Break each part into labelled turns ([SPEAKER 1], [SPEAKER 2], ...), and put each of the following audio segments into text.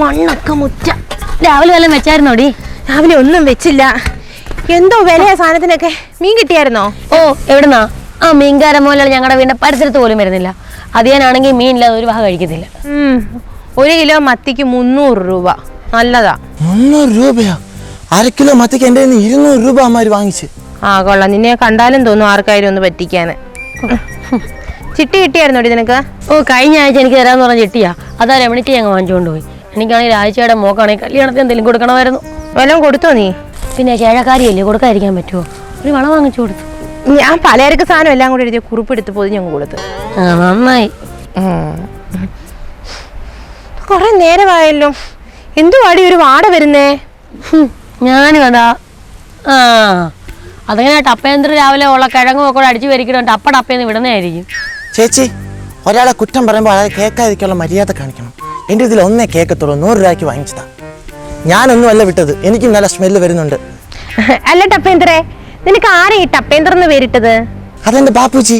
[SPEAKER 1] മണ്ണൊക്കെ മുറ്റ. രാവിലെ വല്ലതും വെച്ചായിരുന്നോടി?
[SPEAKER 2] രാവിലെ ഒന്നും വെച്ചില്ല. എന്തോ വിലയാ സാധനത്തിനൊക്കെ? മീൻ കിട്ടിയായിരുന്നോ?
[SPEAKER 1] ഓ എവിടുന്നാ? ആ മീൻകാരൻ മോലാണ് ഞങ്ങളുടെ വീടിന്റെ പരിസരത്ത് പോലും വരുന്നില്ല. അതിയാനാണെങ്കിൽ മീനില്ലാതെ ഒരു വക കഴിക്കത്തില്ല.
[SPEAKER 2] ഉം, ഒരു കിലോ മത്തിക്ക് മുന്നൂറ് രൂപ. നല്ലതാ.
[SPEAKER 3] മുന്നൂറ് രൂപയാ? അര കിലോ മത്തിക്ക് എന്റെ കയ്യിൽ നിന്ന് ഇരുന്നൂറ് രൂപ അമ്മമാര് വാങ്ങിച്ച്.
[SPEAKER 2] ആ കൊള്ളാം. നിന്നെ കണ്ടാലും തോന്നും ആർക്കായാലും ഒന്ന് പറ്റിക്കാന്. ചിട്ടി കിട്ടിയായിരുന്നോടി നിനക്ക്?
[SPEAKER 1] ഓ കഴിഞ്ഞ ആഴ്ച എനിക്ക് തരാന്ന് പറഞ്ഞ ചിട്ടിയാ. അതാ രമണിക്ക് ഞങ്ങൾ വാങ്ങിച്ചുകൊണ്ട് പോയി. എനിക്കാണെങ്കിൽ ആഴ്ചയുടെ മോക്കാണെങ്കിൽ കല്യാണത്തിന് എന്തെങ്കിലും കൊടുക്കണമായിരുന്നു.
[SPEAKER 2] വല്ലതും കൊടുത്തോ നീ?
[SPEAKER 1] പിന്നെ ചേഴക്കാരിയല്ലേ കൊടുക്കാതിരിക്കാൻ പറ്റുമോ ഒരു വള വാങ്ങിച്ചു കൊടുത്തു.
[SPEAKER 2] ഞാൻ പലചരക്ക് സാധനം എല്ലാം കൂടി എഴുതിയ കുറിപ്പെടുത്ത് പോയി ഞങ്ങൾ കൊടുത്തു.
[SPEAKER 1] ആ നന്നായി.
[SPEAKER 2] കുറെ നേരമായല്ലോ. എന്തുവാടി ഒരു വാട വരുന്നേ?
[SPEAKER 1] ഞാൻ ഞാനും അതാ ആ അതങ്ങനെ ടപ്പേന്ദ്ര രാവിലെ ഉള്ള കിഴങ്ങും ഒക്കെ അടിച്ചു വരിക്കണം ടപ്പ ടപ്പേന്ന് വിടുന്നതായിരിക്കും.
[SPEAKER 3] ചേച്ചി ഒരാളെ കുറ്റം പറയുമ്പോൾ അയാളെ കേൾക്കാതിരിക്കാനുള്ള മര്യാദ കാണിക്കണം. എന്റെ ഇതിൽ ഒന്നേ കേൾക്കത്തുള്ളൂ നൂറ് രൂപയ്ക്ക് വാങ്ങിച്ചതാ. ഞാനൊന്നും അല്ല വിട്ടത് എനിക്കും നല്ല സ്മെല്ല് വരുന്നുണ്ട്.
[SPEAKER 2] അല്ല ടപ്പേന്ദ്രേ നിനക്ക് ആരാ ഈ ടപ്പേന്ദ്ര എന്ന് പേരിട്ടത്?
[SPEAKER 3] അതെന്റെ ബാപ്പുജി.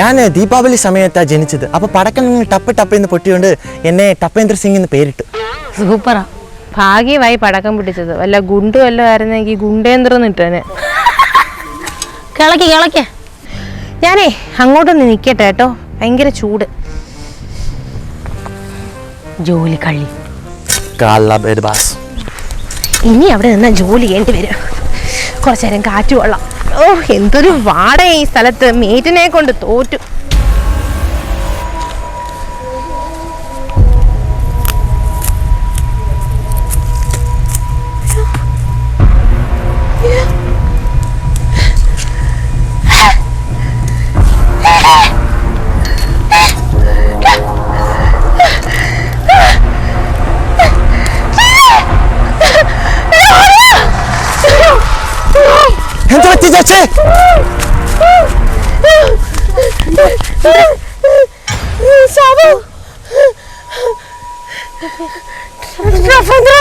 [SPEAKER 3] ഞാൻ ദീപാവലി സമയത്താണ് ജനിച്ചത്. അപ്പൊ പടക്കം ടപ്പ് ടപ്പ് എന്ന് പൊട്ടിയോണ്ട് എന്നെ ടപ്പേന്ദ്ര സിംഗ് എന്ന് പേരിട്ടു.
[SPEAKER 1] സൂപ്പറാ.
[SPEAKER 2] ഭാഗ്യമായി പടക്കം പിടിച്ചത് വല്ല ഗുണ്ടു വല്ല ആയിരുന്നെങ്കിൽ ഇട്ടനെ ഇട്ടേനെ.
[SPEAKER 1] കിളക്കി കിളക്കേ.
[SPEAKER 2] ഞാനേ അങ്ങോട്ടൊന്ന് നിൽക്കട്ടെ കേട്ടോ. ഭയങ്കര ചൂട്.
[SPEAKER 1] ജോലി കള്ളി.
[SPEAKER 2] ഇനി അവിടെ നിന്ന് ജോലി ചെയ്യേണ്ടി വരും. കുറച്ചു നേരം കാറ്റ് കൊള്ളാം. ഓ എന്തൊരു വാടേ ഈ സ്ഥലത്ത്. മേറ്റിനെ കൊണ്ട് തോറ്റു.
[SPEAKER 3] എന്ത് പറ്റി ചേച്ചി
[SPEAKER 2] സാബു ടപ്പേന്ദ്രേ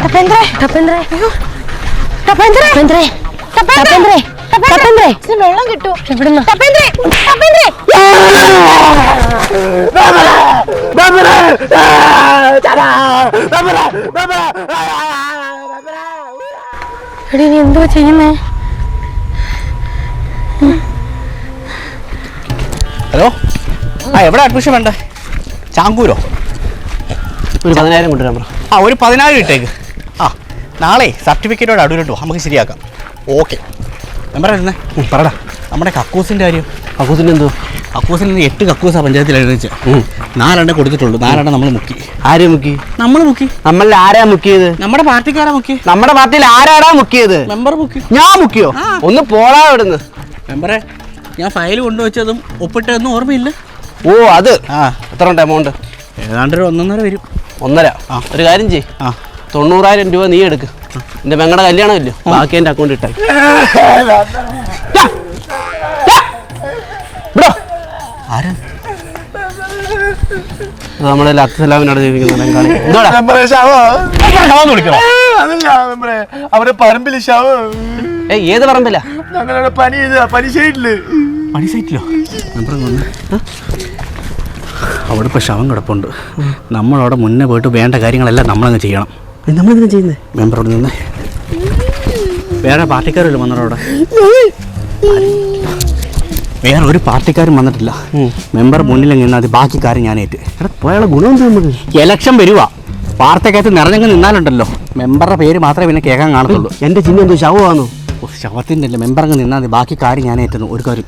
[SPEAKER 1] ടപ്പേന്ദ്രേ
[SPEAKER 2] ടപ്പേന്ദ്രേ
[SPEAKER 1] ടപ്പേന്ദ്രേ ടപ്പേന്ദ്രേ ടപ്പേന്ദ്രേ
[SPEAKER 2] ഇച്ചിരി വെള്ളം കിട്ടൂ.
[SPEAKER 1] എടി നീ എന്തോ ചെയ്യുന്നേ?
[SPEAKER 4] ഹലോ? ആ എവിടെ അഡ്മിഷൻ വേണ്ട? ചാങ്കൂരോ?
[SPEAKER 5] ഒരു പതിനായിരം കൊണ്ടുവരാൻ പറ.
[SPEAKER 4] ആ ഒരു പതിനായിരം ഇട്ടേക്ക്. ആ നാളെ സർട്ടിഫിക്കറ്റോട് അടൂരിട്ടോ നമുക്ക് ശരിയാക്കാം. ഓക്കെ. ഇരുന്നേ.
[SPEAKER 5] പറടാ.
[SPEAKER 4] നമ്മുടെ കക്കൂസിന്റെ കാര്യം.
[SPEAKER 5] കക്കൂസിന്റെ എന്തോ?
[SPEAKER 4] കക്കൂസിൽ നിന്ന് എട്ട് കക്കൂസാ പഞ്ചായത്തിൽ എഴുതിച്ച്. നാലെണ്ണം കൊടുത്തിട്ടുള്ളൂ. നാലെണ്ണം നമ്മൾ മുക്കി.
[SPEAKER 5] ആരെ മുക്കി?
[SPEAKER 4] നമ്മൾ മുക്കി.
[SPEAKER 5] നമ്മളിൽ ആരാ മുക്കിയത്?
[SPEAKER 4] നമ്മുടെ പാർട്ടിക്കാരാ മുക്കി.
[SPEAKER 5] നമ്മുടെ പാർട്ടിയിൽ ആരാടാ മുക്കിയത്?
[SPEAKER 4] മെമ്പർ മുക്കി.
[SPEAKER 5] ഞാൻ മുക്കിയോ? ഒന്ന് പോടാ ഇവിടുന്ന്
[SPEAKER 4] മെമ്പറെ ഞാൻ ഫയൽ കൊണ്ടുവച്ചതും ഒപ്പിട്ടതൊന്നും ഓർമ്മയില്ല.
[SPEAKER 5] ഓ അത്.
[SPEAKER 4] ആ.
[SPEAKER 5] എത്ര ഉണ്ട് എമൗണ്ട്
[SPEAKER 4] ഏതാണ്ട് ഒരു ഒന്നൊന്നര വരും.
[SPEAKER 5] ഒന്നര.
[SPEAKER 4] ആ.
[SPEAKER 5] ഒരു കാര്യം ചെയ്
[SPEAKER 4] ആ.
[SPEAKER 5] തൊണ്ണൂറായിരം രൂപ നീ എടുക്ക്. എന്റെ പെങ്ങളുടെ കല്യാണം ഇല്ലോ ബാക്കി എന്റെ അക്കൗണ്ട് ഇട്ടായി
[SPEAKER 4] നമ്മളെ
[SPEAKER 5] നമ്മുടെ അക്സലാമിനോട്
[SPEAKER 3] അവരെ പറമ്പിൽ ശവം
[SPEAKER 5] ഏ ഏത് പറമ്പില്ല
[SPEAKER 3] ഞങ്ങളുടെ പനി പനി സൈറ്റിൽ.
[SPEAKER 4] പണി സൈറ്റിലോ? അവിടെ ഇപ്പൊ ശവം കിടപ്പുണ്ട്. നമ്മളവിടെ മുന്നേ പോയിട്ട് വേണ്ട കാര്യങ്ങളെല്ലാം നമ്മളങ്ങ് ചെയ്യണം.
[SPEAKER 5] നമ്മളെന്തിനാ ചെയ്യുന്നത്
[SPEAKER 4] മെമ്പറോട് നിന്ന്. വേറെ പാർട്ടിക്കാരല്ലോ വന്നവിടെ വേറെ ഒരു പാർട്ടിക്കാരും വന്നിട്ടില്ല. മെമ്പർ മുന്നിൽ നിന്നാൽ ബാക്കി കാര്യം
[SPEAKER 5] ഞാനേറ്റ് പോയാലുള്ള ഗുണം നമുക്ക്?
[SPEAKER 4] ഇലക്ഷൻ വരുക വാർത്തക്കകത്ത് നിറഞ്ഞങ്ങ് നിന്നാലുണ്ടല്ലോ. മെമ്പറുടെ പേര് മാത്രമേ പിന്നെ കേൾക്കാൻ കാണത്തുള്ളൂ.
[SPEAKER 5] എന്റെ ചിഹ്നം എന്തോ ശവമാണോ
[SPEAKER 4] ഓ, ശവത്തിന്റെ അല്ലേ? മെമ്പർ അങ്ങ് നിന്നാൽ ബാക്കി കാര്യം ഞാൻ ഏറ്റുന്നു ഒരു കാര്യം.